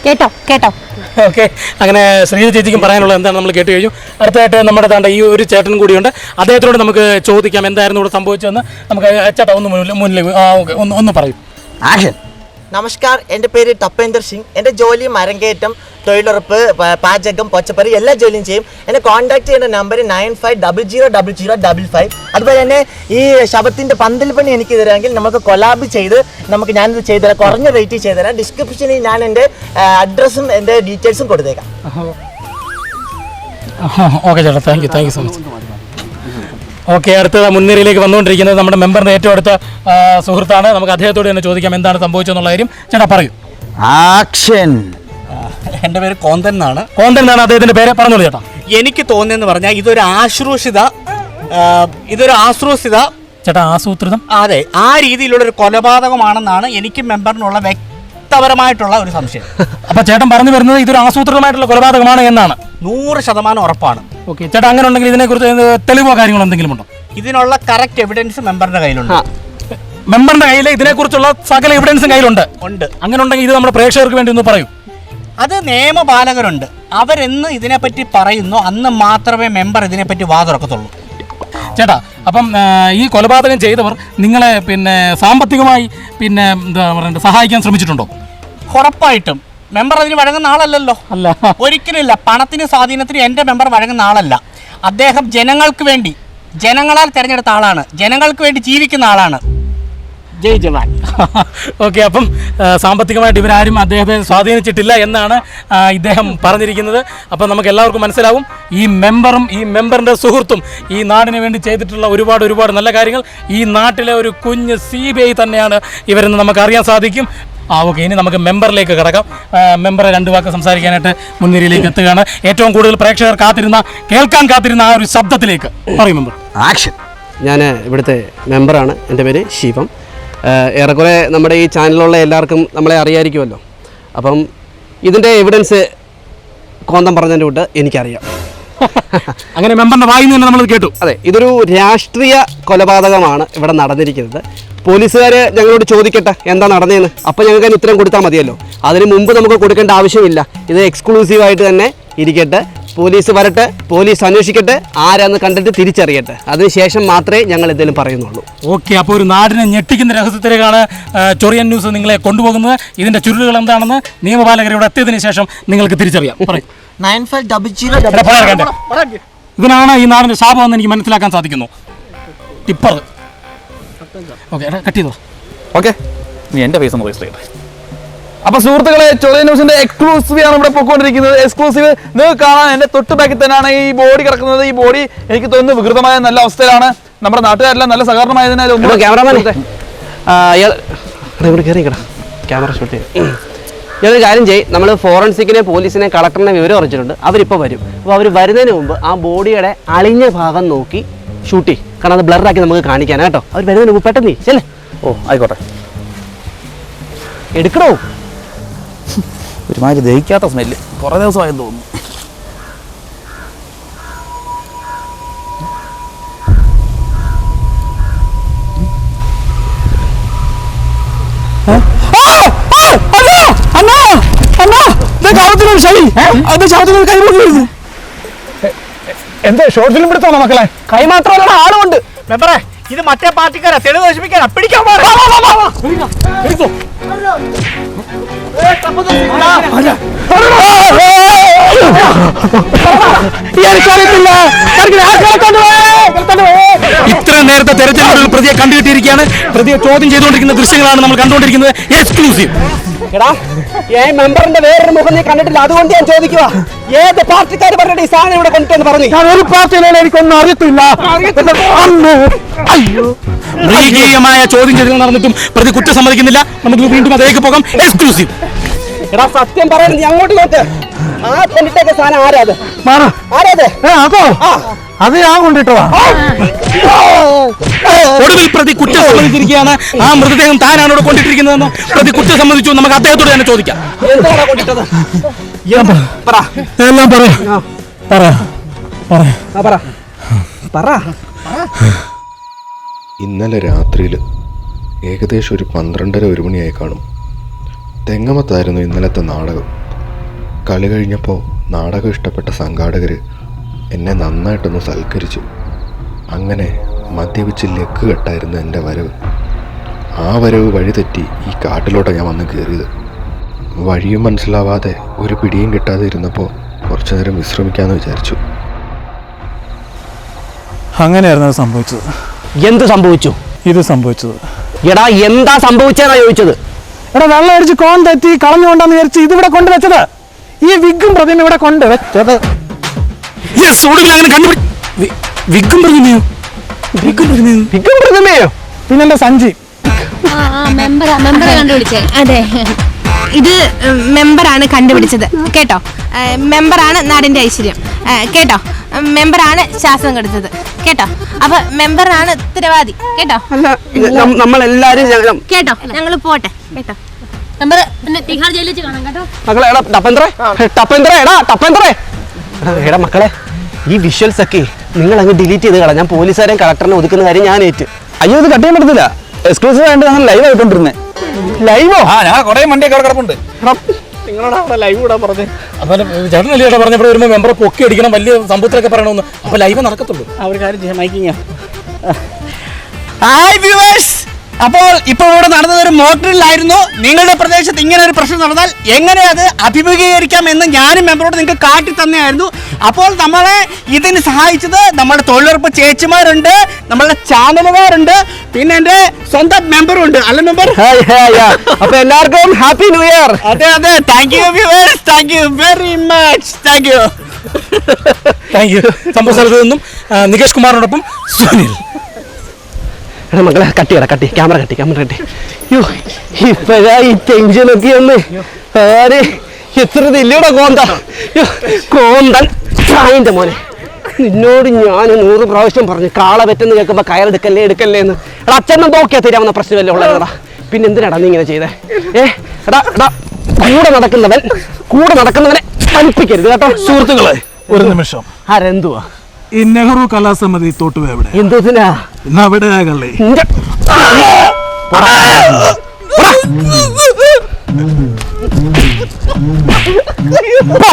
[SPEAKER 1] കേട്ടോ കേട്ടോ.
[SPEAKER 6] ഓക്കെ. അങ്ങനെ ശ്രീജ ചേച്ചിക്കും പറയാനുള്ളത് എന്താണ് നമ്മൾ കേട്ട് കഴിഞ്ഞു. അടുത്തായിട്ട് നമ്മുടെ താണ്ട ഈ ഒരു ചേട്ടനും കൂടിയുണ്ട്. അദ്ദേഹത്തിനോട് നമുക്ക് ചോദിക്കാം എന്തായിരുന്നു ഇവിടെ സംഭവിച്ചതെന്ന്. നമുക്ക് ചേട്ടാ ഒന്ന് മുന്നിൽ മുന്നിൽ ആ ഓക്കെ ഒന്ന് ഒന്ന് പറയും.
[SPEAKER 7] ആക്ഷൻ.
[SPEAKER 3] നമസ്കാർ എന്റെ പേര് തപ്പേന്ദർ സിംഗ്. എന്റെ ജോലി മരങ്കേറ്റം തൊഴിലുറപ്പ് പാചകം പച്ചപ്പറി എല്ലാ ജോലിയും ചെയ്യും. എന്നെ കോൺടാക്ട് ചെയ്യേണ്ട number nine five double zero double zero double five. അതുപോലെ തന്നെ ഈ ശബത്തിന്റെ പന്തൽ പണി എനിക്ക് തരാമെങ്കിൽ നമുക്ക് കൊലാബ് ചെയ്ത് നമുക്ക് ഞാനിത് ചെയ്തുതരാം കുറഞ്ഞ റേറ്റ് ചെയ്തുതരാം ഡിസ്ക്രിപ്ഷനിൽ ഞാൻ എന്റെ അഡ്രസ്സും എന്റെ ഡീറ്റെയിൽസും കൊടുത്തേക്കാം.
[SPEAKER 6] ഓക്കെ ചേട്ടാ. Thank you thank you so much okay അടുത്ത മുൻനിരയിലേക്ക് വന്നുകൊണ്ടിരിക്കുന്നത് നമ്മുടെ മെമ്പറിന്റെ ഏറ്റവും അടുത്ത സുഹൃത്താണ്. നമുക്ക് അദ്ദേഹത്തോട് തന്നെ ചോദിക്കാം എന്താണ് സംഭവിച്ചെന്നുള്ള കാര്യം. ചേട്ടാ പറയൂ.
[SPEAKER 7] ആക്ഷൻ.
[SPEAKER 4] എന്റെ പേര് കോന്തൻ എന്നാണ്.
[SPEAKER 6] കോന്തൻ എന്നാണ് അദ്ദേഹത്തിന്റെ പേര്? പറഞ്ഞോളൂ ചേട്ടാ.
[SPEAKER 4] എനിക്ക് തോന്നിയെന്ന് പറഞ്ഞാൽ ഇതൊരു ആശ്രൂഷിത ഇതൊരു ആശ്രൂഷിത
[SPEAKER 6] ചേട്ടാ ആസൂത്രിതം?
[SPEAKER 4] അതെ ആ രീതിയിലുള്ള ഒരു കൊലപാതകമാണെന്നാണ് എനിക്ക് മെമ്പറിനുള്ള വ്യക്തപരമായിട്ടുള്ള ഒരു സംശയം.
[SPEAKER 6] അപ്പൊ ചേട്ടൻ പറഞ്ഞു വരുന്നത് ഇതൊരു ആസൂത്രിതമായിട്ടുള്ള കൊലപാതകമാണ് എന്നാണ്.
[SPEAKER 4] നൂറ് ശതമാനം ഉറപ്പാണ്.
[SPEAKER 6] ഓക്കെ. ചേട്ടാ അങ്ങനെ ഉണ്ടെങ്കിൽ ഇതിനെക്കുറിച്ച് കുറിച്ച് തെളിവോ കാര്യങ്ങളോ എന്തെങ്കിലും ഉണ്ടോ?
[SPEAKER 4] ഇതിനുള്ള കറക്റ്റ് എവിഡൻസ് മെമ്പറിന്റെ കയ്യിലുണ്ട്.
[SPEAKER 6] മെമ്പറിന്റെ കയ്യിൽ ഇതിനെക്കുറിച്ചുള്ള സകല എവിഡൻസും കയ്യിലുണ്ട്.
[SPEAKER 4] ഉണ്ട്.
[SPEAKER 6] അങ്ങനെ ഉണ്ടെങ്കിൽ ഇത് നമ്മുടെ പ്രേക്ഷകർക്ക് വേണ്ടി ഒന്ന് പറയൂ.
[SPEAKER 4] അത് നിയമപാലകരുണ്ട്. അവരെന്ന് ഇതിനെപ്പറ്റി പറയുന്നു അന്ന് മാത്രമേ മെമ്പർ ഇതിനെപ്പറ്റി വാതുറക്കത്തുള്ളൂ.
[SPEAKER 6] ചേട്ടാ അപ്പം ഈ കൊലപാതകം ചെയ്തവർ നിങ്ങളെ പിന്നെ സാമ്പത്തികമായി പിന്നെ എന്താ പറയുക സഹായിക്കാൻ ശ്രമിച്ചിട്ടുണ്ടോ?
[SPEAKER 4] ഉറപ്പായിട്ടും. മെമ്പർ അതിന് വഴങ്ങുന്ന ആളല്ലല്ലോ.
[SPEAKER 6] അല്ല.
[SPEAKER 4] ഒരിക്കലുമില്ല. പണത്തിന് സ്വാധീനത്തിന് എന്റെ മെമ്പർ വഴങ്ങുന്ന ആളല്ല. അദ്ദേഹം ജനങ്ങൾക്ക് വേണ്ടി ജനങ്ങളാൽ തിരഞ്ഞെടുത്ത ആളാണ്. ജനങ്ങൾക്ക് വേണ്ടി ജീവിക്കുന്ന ആളാണ്. ജയ് ജവാൻ.
[SPEAKER 6] ഓക്കെ അപ്പം സാമ്പത്തികമായിട്ട് ഇവരാരും അദ്ദേഹത്തെ സ്വാധീനിച്ചിട്ടില്ല എന്നാണ് ഇദ്ദേഹം പറഞ്ഞിരിക്കുന്നത്. അപ്പം നമുക്ക് എല്ലാവർക്കും മനസ്സിലാവും ഈ മെമ്പറും ഈ മെമ്പറിന്റെ സുഹൃത്തും ഈ നാടിന് വേണ്ടി ചെയ്തിട്ടുള്ള ഒരുപാട് ഒരുപാട് നല്ല കാര്യങ്ങൾ ഈ നാട്ടിലെ ഒരു കുഞ്ഞ് സി ബി ഐ തന്നെയാണ് ഇവരെന്ന് നമുക്ക് അറിയാൻ സാധിക്കും. ആ ഓക്കെ ഇനി നമുക്ക് മെമ്പറിലേക്ക് കിടക്കാം. മെമ്പർ രണ്ട് വാക്ക് സംസാരിക്കാനായിട്ട് മുൻനിരയിലേക്ക് എത്തുകയാണ്. ഏറ്റവും കൂടുതൽ പ്രേക്ഷകർ കാത്തിരുന്ന കേൾക്കാൻ കാത്തിരുന്ന ആ ഒരു ശബ്ദത്തിലേക്ക് പറയും മെമ്പർ.
[SPEAKER 7] ആക്ഷൻ.
[SPEAKER 5] ഞാൻ ഇവിടുത്തെ മെമ്പറാണ്. എന്റെ പേര് ശിവം. ഏറെക്കുറെ നമ്മുടെ ഈ ചാനലിലുള്ള എല്ലാവർക്കും നമ്മളെ അറിയായിരിക്കുമല്ലോ. അപ്പം ഇതിന്റെ എവിഡൻസ് കോന്തം പറഞ്ഞതിന്റെ കൂട്ട് എനിക്കറിയാം.
[SPEAKER 6] അങ്ങനെ മെമ്പറിന്റെ വായിൽ നിന്ന് നമ്മൾ കേട്ടു.
[SPEAKER 5] അതെ ഇതൊരു രാഷ്ട്രീയ കൊലപാതകമാണ് ഇവിടെ നടന്നിരിക്കുന്നത്. പോലീസുകാർ ഞങ്ങളോട് ചോദിക്കട്ടെ എന്താ നടന്നതെന്ന് അപ്പോൾ ഞങ്ങൾക്ക് അതിന് ഉത്തരം കൊടുത്താൽ മതിയല്ലോ. അതിന് മുമ്പ് നമുക്ക് കൊടുക്കേണ്ട ആവശ്യമില്ല. ഇത് എക്സ്ക്ലൂസീവായിട്ട് തന്നെ ഇരിക്കട്ടെ. പോലീസ് വരട്ടെ പോലീസ് അന്വേഷിക്കട്ടെ ആരാന്ന് കണ്ടിട്ട് തിരിച്ചറിയട്ടെ. അതിനുശേഷം മാത്രമേ ഞങ്ങൾ എന്തെങ്കിലും പറയുന്നുള്ളൂ.
[SPEAKER 6] ഓക്കെ അപ്പോൾ ഒരു നാടിനെ ഞെട്ടിക്കുന്ന രഹസ്യത്തിലേക്കാണ് ചൊറിയൻ ന്യൂസ് നിങ്ങളെ കൊണ്ടുപോകുന്നത്. ഇതിന്റെ ചുരുളുകൾ എന്താണെന്ന് നിയമപാലകരോട് എത്തിയതിന് ശേഷം നിങ്ങൾക്ക് തിരിച്ചറിയാം. പറയും.
[SPEAKER 3] നയൻ ഫൈവ് ഡബിൾ ജീറോ
[SPEAKER 6] ഇതിനാണ് ഈ നാടിന്റെ ശാപം എന്ന് എനിക്ക് മനസ്സിലാക്കാൻ സാധിക്കുന്നു. ടിപ്പർ. ഓക്കെ കട്ട് ചെയ്തോ?
[SPEAKER 7] ഓക്കെ. നീ എന്റെ ഫേസ് ഒന്ന് രജിസ്റ്റർ ചെയ്യട്ടെ അപ്പൊ സുഹൃത്തുക്കളെ ചൊറിയ ന്യൂസിന്റെ എക്സ്ക്ലൂസീവ് ആണ് ഇവിടെ പോയിക്കൊണ്ടിരിക്കുന്നത് എക്സ്ക്ലൂസീവ് നിങ്ങൾക്ക് കാണാൻ എന്റെ തൊട്ട് ബാക്കിൽ തന്നെയാണ് ഈ ബോഡി കിടക്കുന്നത്. ഈ ബോഡി എനിക്ക് തോന്നുന്നു വികൃതമായ നല്ല അവസ്ഥയിലാണ്. നമ്മുടെ നാട്ടുകാരെല്ലാം നല്ല സഹകരണമായതിനാൽ ഒന്നും
[SPEAKER 5] ക്യാമറമാൻ ക്യാമറ ഷൂട്ട് ചെയ്യും. ഇയാളൊരു കാര്യം ചെയ്യും. നമ്മൾ ഫോറൻസിക്കിനെ പോലീസിനെ കളക്ടറിനെ വിവരം അറിയിച്ചിട്ടുണ്ട്. അവരിപ്പോൾ വരും. അപ്പോൾ അവർ വരുന്നതിന് മുമ്പ് ആ ബോഡിയുടെ അളിഞ്ഞ ഭാഗം നോക്കി ഷൂട്ട് ചെയ്യും. കാരണം അത് ബ്ലറാക്കി നമുക്ക് കാണിക്കാൻ കേട്ടോ. അവർ വരുന്നതിന് മുമ്പ് പെട്ടെന്ന് ചെല്ലേ.
[SPEAKER 7] ഓ ആയിക്കോട്ടെ.
[SPEAKER 5] എടുക്കണോ?
[SPEAKER 7] ഒരുമാതിരി ദഹിക്കാത്ത സ്മെല്ല് കുറേ ദിവസമായെന്ന് തോന്നുന്നു.
[SPEAKER 6] എന്താ ഷോർട്ട് ഫിലിം എടുത്തോളാം മക്കളെ?
[SPEAKER 7] കൈ മാത്രമല്ല ആളുമുണ്ട്.
[SPEAKER 4] മെമ്പറേ ഇത് മറ്റേ പാർട്ടിക്കാരാ തെളിവ് നശിപ്പിക്കാനാ പിടിക്കാൻ.
[SPEAKER 6] ഇത്ര നേരത്തെ തെരച്ചിലുള്ള പ്രതിയെ കണ്ടുകിട്ടിയിരിക്കുകയാണ്. പ്രതിയെ ചോദ്യം ചെയ്തുകൊണ്ടിരിക്കുന്ന ദൃശ്യങ്ങളാണ് നമ്മൾ കണ്ടുകൊണ്ടിരിക്കുന്നത്. എക്സ്ക്ലൂസീവ്
[SPEAKER 5] എടാ ഏ മെമ്പറിന്റെ വേറൊരു മുഖം നീ കണ്ടിട്ടില്ല അതുകൊണ്ട് ഞാൻ ചോദിക്കുക ഏത് പാർട്ടിക്കാർ പറഞ്ഞിട്ട് ഈ സാധനം ഇവിടെ കൊണ്ടുവന്ന് പറഞ്ഞു?
[SPEAKER 6] ഞാൻ ഒരു പാർട്ടിയിലും എനിക്കൊന്നും അറിയത്തില്ല? അയ്യോ. മൃഗീയമായ ചോദ്യം ചെയ്തൽ നടന്നിട്ടും പ്രതി കുറ്റം സമ്മതിക്കുന്നില്ല. നമുക്ക് വീണ്ടും അതിലേക്ക് പോകാം. എക്സ്ക്ലൂസീവ്
[SPEAKER 5] എടാ സത്യം പറയുന്നത് നീ അങ്ങോട്ട് നോക്ക്. ആ കൊണ്ടിട്ടേക്ക സാധനം ആരാ അത്? ആരാ അത്?
[SPEAKER 6] അതോ? അത് ഞാൻ കൊണ്ടിട്ടതാ. ഒടുവിൽ പ്രതി കുറ്റം സമ്മതിച്ചിരിക്കുകയാണ്. ആ മൃതദേഹം താനാണ് ഇവിടെ കൊണ്ടിട്ടിരിക്കുന്നതെന്ന് പ്രതി കുറ്റം സമ്മതിച്ചു നമുക്ക് അദ്ദേഹത്തോട് തന്നെ ചോദിക്കാം.
[SPEAKER 5] എല്ലാം കൊണ്ടിട്ടത്? പറ. ആ. പറ. പറ.
[SPEAKER 8] ഇന്നലെ രാത്രിയിൽ ഏകദേശം ഒരു പന്ത്രണ്ടര ഒരു മണിയായി കാണും. തെങ്ങമത്തായിരുന്നു ഇന്നലത്തെ നാടകം. കളി കഴിഞ്ഞപ്പോൾ നാടകം ഇഷ്ടപ്പെട്ട സംഘാടകർ എന്നെ നന്നായിട്ടൊന്ന് സൽക്കരിച്ചു. അങ്ങനെ മദ്യപിച്ച് ലെക്ക് കെട്ടായിരുന്നു എന്റെ വരവ്. ആ വരവ് വഴി തെറ്റി ഈ കാട്ടിലോട്ട് ഞാൻ വന്ന് കയറിയത് വഴിയും മനസ്സിലാവാതെ ഒരു പിടിയും കിട്ടാതെ ഇരുന്നപ്പോൾ കുറച്ചു നേരം വിശ്രമിക്കാമെന്ന് വിചാരിച്ചു.
[SPEAKER 7] അങ്ങനെയായിരുന്നു അത് സംഭവിച്ചത്.
[SPEAKER 5] എന്ത് സംഭവിച്ചു?
[SPEAKER 7] ഇത് സംഭവിച്ചത്.
[SPEAKER 5] എടാ എന്താ സംഭവിച്ചതാ ചോദിച്ചത്?
[SPEAKER 6] എടാ വെള്ളം അടിച്ച് കോൺ തെറ്റി കളഞ്ഞുകൊണ്ടാന്ന് വിചാരിച്ച് ഇതിവിടെ കൊണ്ടുവച്ചത്. ഈ വിഗും പ്രതിമ ഇവിടെ കൊണ്ട് വെച്ചത് യെസ് ഒടുവിൽ അങ്ങനെ കണ്ടുപിടി വി- വിഗും പ്രതിമയോ? വിഗും പ്രതിമയോ?
[SPEAKER 5] വിഗും പ്രതിമയോ?
[SPEAKER 6] പിന്നെ എന്റെ സഞ്ജി?
[SPEAKER 1] മെമ്പർ മെമ്പറെ കണ്ടുപിടിച്ചേ.
[SPEAKER 2] അതെ. ഇത് മെമ്പറാണ് കണ്ടുപിടിച്ചത്. കേട്ടോ? മെമ്പറാണ് നാടിന്റെ ഐശ്വര്യം. കേട്ടോ? മെമ്പറാണ് ശ്വാസം കൊടുത്തത്. കേട്ടോ? അപ്പൊ മെമ്പറാണ് ഉത്തരവാദി. കേട്ടോ?
[SPEAKER 5] നമ്മളെല്ലാരും
[SPEAKER 2] കേട്ടോ? ഞങ്ങൾ പോട്ടെ. കേട്ടോ?
[SPEAKER 1] മെമ്പർ പിന്നെ തിഹാർ ജയിലിൽ വെച്ച് കാണാം കേട്ടോ.
[SPEAKER 5] മക്കളെ എടാ ടപ്പന്തറേ ടപ്പന്തറേ എടാ ടപ്പന്തറേ എടാ എടാ മക്കളെ ഈ വിഷ്വൽസ് ഒക്കെ നിങ്ങൾ അങ്ങ് ഡിലീറ്റ് ചെയ്ത് കളാം ഞാൻ പോലീസുകാരെയും കളക്ടറിനെ ഒതുക്കുന്ന കാര്യം ഞാൻ ഏറ്റ്.
[SPEAKER 7] അയ്യോ ഇത് കട്ട് ചെയ്യാൻ പറ്റത്തില്ല. എക്സ്ക്ലൂസീവ് ആയിട്ട് ഞങ്ങൾ ലൈവ് ആയിക്കൊണ്ടിരുന്നത്
[SPEAKER 5] ലൈവോ
[SPEAKER 7] ആ ഞാൻ കുറെ മണ്ടിയൊക്കെ അവിടെ കിടപ്പുണ്ട്.
[SPEAKER 5] നിങ്ങളോട് അവിടെ ലൈവ് ഇടാൻ പറഞ്ഞേ.
[SPEAKER 6] അതുപോലെ ചേട്ടനല്ലേ ചേട്ടാ പറഞ്ഞപ്പോൾ വരുമ്പോൾ മെമ്പറെ പൊക്കി അടിക്കണം വലിയ സംഭവത്തിലൊക്കെ പറയണമെന്ന്. അപ്പോൾ ലൈവ് നടക്കത്തുള്ളൂ.
[SPEAKER 4] ആ ഒരു കാര്യം ചെയ്യാം മൈക്കിങ് ഹായ് വ്യൂവേഴ്സ് അപ്പോൾ ഇപ്പോൾ ഇവിടെ നടന്നത് ഒരു ആയിരുന്നു. നിങ്ങളുടെ പ്രദേശത്ത് ഇങ്ങനെ ഒരു പ്രശ്നം നടന്നാൽ എങ്ങനെ അത് അഭിമുഖീകരിക്കാം എന്ന് ഞാനും മെമ്പറോട് നിങ്ങൾക്ക് കാട്ടി തന്നെയായിരുന്നു. അപ്പോൾ നമ്മളെ ഇതിന് സഹായിച്ചത് നമ്മുടെ തൊഴിലുറപ്പ് ചേച്ചിമാരുണ്ട് നമ്മളുടെ ചാനലുകാരുണ്ട് പിന്നെ എന്റെ സ്വന്തം മെമ്പറും ഉണ്ട് അല്ല മെമ്പർ?
[SPEAKER 5] അപ്പൊ എല്ലാവർക്കും ഹാപ്പി ന്യൂ ഇയർ.
[SPEAKER 4] അതെ അതെ. Thank you thank you very much thank you
[SPEAKER 6] thank you സംഭവ സ്ഥലത്ത് നിന്നും നികേഷ് കുമാറിനോടൊപ്പം സുനിൽ.
[SPEAKER 5] എടാ മക്കളെ കട്ട് ചെയ്യടാ കട്ടി ക്യാമറ കട്ടി ക്യാമറ കട്ടി യോ ഇപ്പഴാ ഈ ടെൻഷനൊക്കെ ഒന്ന്. ആരെ? എത്ര ഇല്ലയോടാ കോന്ത യ്യോ, കോന്തൻ ചായന്റെ മോനെ. നിന്നോട് ഞാൻ നൂറ് പ്രാവശ്യം പറഞ്ഞു കാള പറ്റുന്ന കേൾക്കുമ്പോ കയറെടുക്കല്ലേ എടുക്കല്ലേ എന്ന്. എടാ അച്ഛനെ നോക്കിയാ തരാമെന്ന പ്രശ്നമല്ലേ ഉള്ളതാ പിന്നെ എന്തിനാടാ നീ ഇങ്ങനെ ചെയ്തേ? ഏ എടാ എടാ കൂടെ നടക്കുന്നവൻ കൂടെ നടക്കുന്നവനെ തണുപ്പിക്കരുത് കേട്ടോ
[SPEAKER 6] സുഹൃത്തുക്കളെ. ഒരു നിമിഷം.
[SPEAKER 5] ആരെന്തുവാ?
[SPEAKER 6] ഈ നെഹ്റു കലാസമിതി തോട്ടുവ എവിടെ എന്നാ അവിടെ കള്ളി
[SPEAKER 5] പോ.